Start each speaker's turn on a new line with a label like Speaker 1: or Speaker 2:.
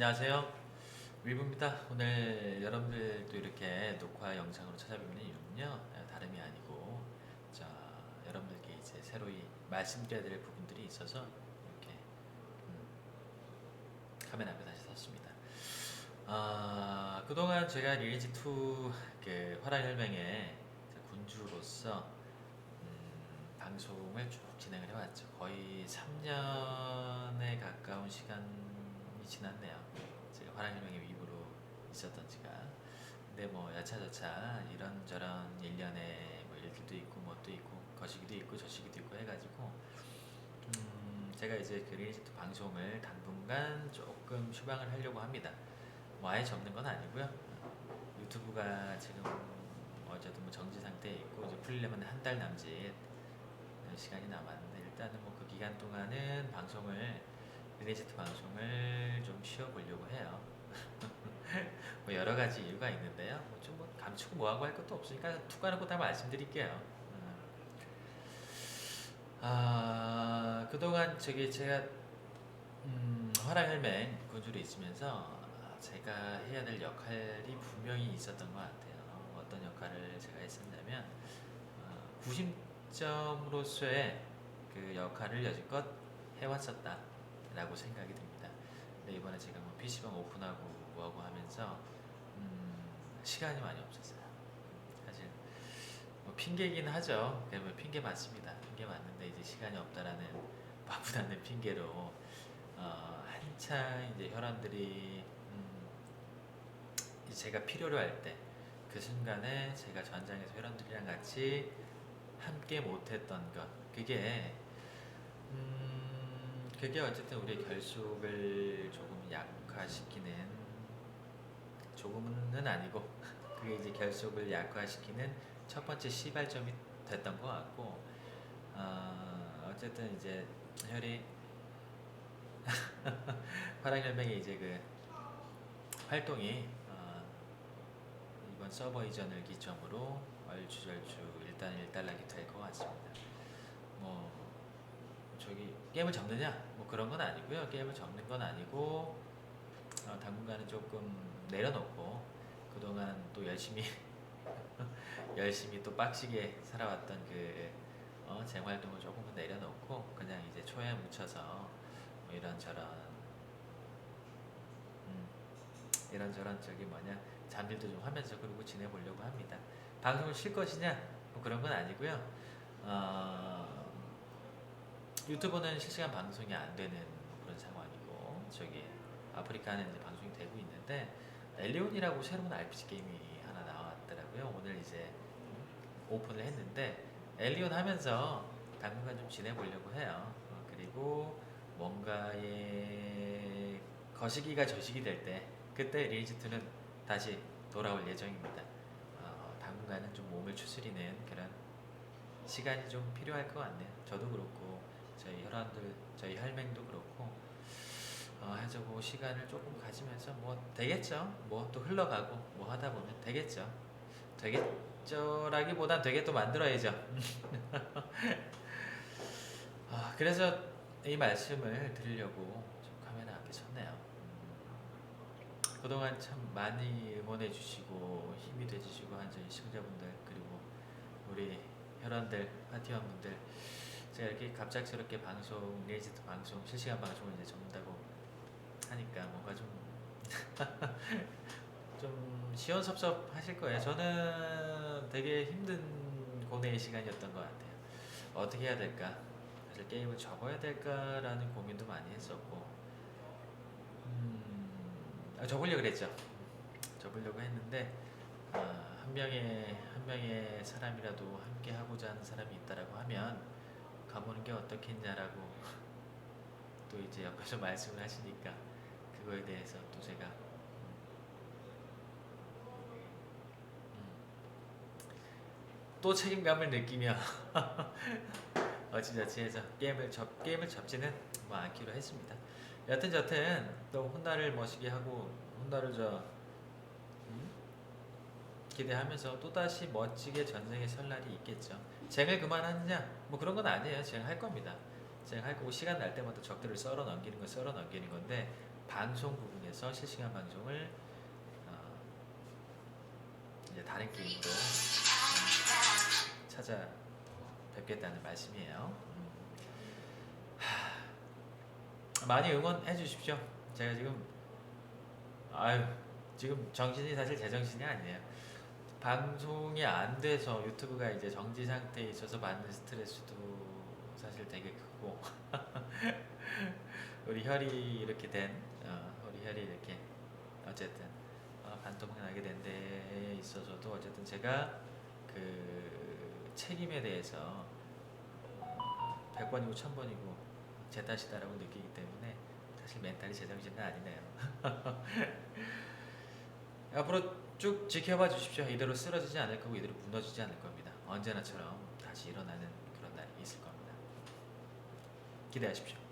Speaker 1: 안녕하세요. 위브입니다. 오늘 여러분들도 이렇게 녹화 영상으로 찾아뵙는 이유는요, 다름이 아니고, 자, 여러분들께 이제 새로이 말씀드려야 될 부분들이 있어서 이렇게 음, 카메라 앞에 다시 섰습니다. 아, 그동안 제가 리니지 2그 화랑 혈맹의 군주로서 음, 방송을 쭉 진행을 해왔죠. 거의 3년에 가까운 시간이 지났네요. 제가 화랑혈맹의 위부로 있었던 지가. 근데 뭐 여차저차 이런저런 일련의 뭐 일들도 있고 뭣도 있고 거시기도 있고 저시기도 있고 해가지고 음, 제가 이제 그 리니지2 방송을 당분간 조금 휴방을 하려고 합니다. 뭐 아예 접는 건 아니고요. 유튜브가 지금 어제도 뭐 정지 상태에 있고 이제 풀리려면 한 달 남짓 시간이 남았는데 일단은 뭐 그 기간 동안은 방송을 리니지트 방송을 좀 쉬어보려고 해요. 뭐 여러 가지 이유가 있는데요. 뭐 좀 뭐 감추고 뭐하고 할 것도 없으니까 툭 까놓고 다 말씀드릴게요. 음. 아 그동안 저기 제가 음, 화랑혈맹 군주로 있으면서 제가 해야 될 역할이 분명히 있었던 것 같아요. 어떤 역할을 제가 했었냐면 어, 구심점으로서의 그 역할을 여지껏 해왔었다 라고 생각이 듭니다. 근데 이번에 제가 뭐 PC방 오픈하고 뭐하고 하면서 음, 시간이 많이 없었어요. 사실 뭐 핑계긴 하죠. 그냥 뭐 핑계 맞습니다. 핑계 맞는데 이제 시간이 없다라는 바쁘다는 핑계로 어, 한창 이제 혈안들이 음, 제가 필요로 할 때 그 순간에 제가 전장에서 혈안들이랑 같이 함께 못했던 것 그게 음, 그게 어쨌든 우리의 결속을 조금 약화시키는 조금은 아니고 그게 이제 결속을 약화시키는 첫 번째 시발점이 됐던 것 같고 어, 어쨌든 이제 혈이 화랑혈맹의 이제 그 활동이 어, 이번 서버 이전을 기점으로 얼추절추 일단 일단락이 될 것 같습니다. 뭐 저기 게임을 접느냐 뭐 그런 건 아니고요. 게임을 접는 건 아니고 어, 당분간은 조금 내려놓고 그동안 또 열심히 열심히 또 빡시게 살아왔던 그 어, 생활동을 조금은 내려놓고 그냥 이제 초에 묻혀서 뭐 이런저런 음, 이런저런 저기 뭐냐 잠들도 좀 하면서 그러고 지내보려고 합니다. 방송을 쉴 것이냐 뭐 그런 건 아니고요. 어, 유튜브는 실시간 방송이 안 되는 그런 상황이고 저기 아프리카는 이제 방송이 되고 있는데 엘리온이라고 새로운 RPG 게임이 하나 나왔더라고요. 오늘 이제 오픈을 했는데 엘리온 하면서 당분간 좀 지내보려고 해요. 어, 그리고 뭔가의 거시기가 저시기 될때 그때 리니지2는 다시 돌아올 예정입니다. 어, 당분간은 좀 몸을 추스리는 그런 시간이 좀 필요할 것 같네요. 저도 그렇고 저희 혈안들, 저희 혈맹도 그렇고 어, 해주고 시간을 조금 가지면서 뭐 되겠죠. 뭐 또 흘러가고 뭐 하다 보면 되겠죠. 되겠죠라기보단 되게 또 만들어야죠. 아, 그래서 이 말씀을 드리려고 좀 카메라 앞에 섰네요. 음, 그동안 참 많이 응원해 주시고 힘이 돼 주시고 한 저희 시청자분들 그리고 우리 혈원들 파티원분들 제가 이렇게 갑작스럽게 방송 레이지트 방송 실시간 방송을 이제 접는다고 하니까 뭔가 좀 좀 시원섭섭 하실 거예요. 저는 되게 힘든 고뇌의 시간이었던 것 같아요. 어떻게 해야 될까? 사실 게임을 접어야 될까라는 고민도 많이 했었고, 음, 아, 접으려고 그랬죠. 접으려고 했는데, 아, 한 명의, 한 명의 사람이라도 함께 하고자 하는 사람이 있다라고 하면, 가보는 게 어떻겠냐라고 또 이제 옆에서 말씀을 하시니까, 그거에 대해서 또 제가 또 책임감을 느끼며 어찌저찌해서 게임을 접 게임을 접지는 뭐 않기로 했습니다. 여튼 저튼 또 혼나를 멋있게 하고 혼나를 저 음? 기대하면서 또 다시 멋지게 전쟁의 설날이 있겠죠. 쟁을 그만하느냐? 뭐 그런 건 아니에요. 쟁할 겁니다. 쟁할 거고 시간 날 때마다 적들을 썰어 넘기는 건 썰어 넘기는 건데 방송 부분에서 실시간 방송을 어, 이제 다른 게임으로 찾아 뵙겠다는 말씀이에요. 음. 하, 많이 응원해 주십시오. 제가 지금 아유 지금 정신이 사실 제 정신이 아니에요. 방송이 안 돼서 유튜브가 이제 정지 상태에 있어서 받는 스트레스도 사실 되게 크고 우리 혈이 이렇게 된 어, 우리 혈이 이렇게 어쨌든 어, 반토막 나게 된 데에 있어서도 어쨌든 제가 그 책임에 대해서 어, 100번이고 1000번이고 제 탓이다라고 느끼기 때문에 사실 멘탈이 제정신은 아니네요. 앞으로 쭉 지켜봐 주십시오. 이대로 쓰러지지 않을 거고 이대로 무너지지 않을 겁니다. 언제나처럼 다시 일어나는 그런 날이 있을 겁니다. 기대하십시오.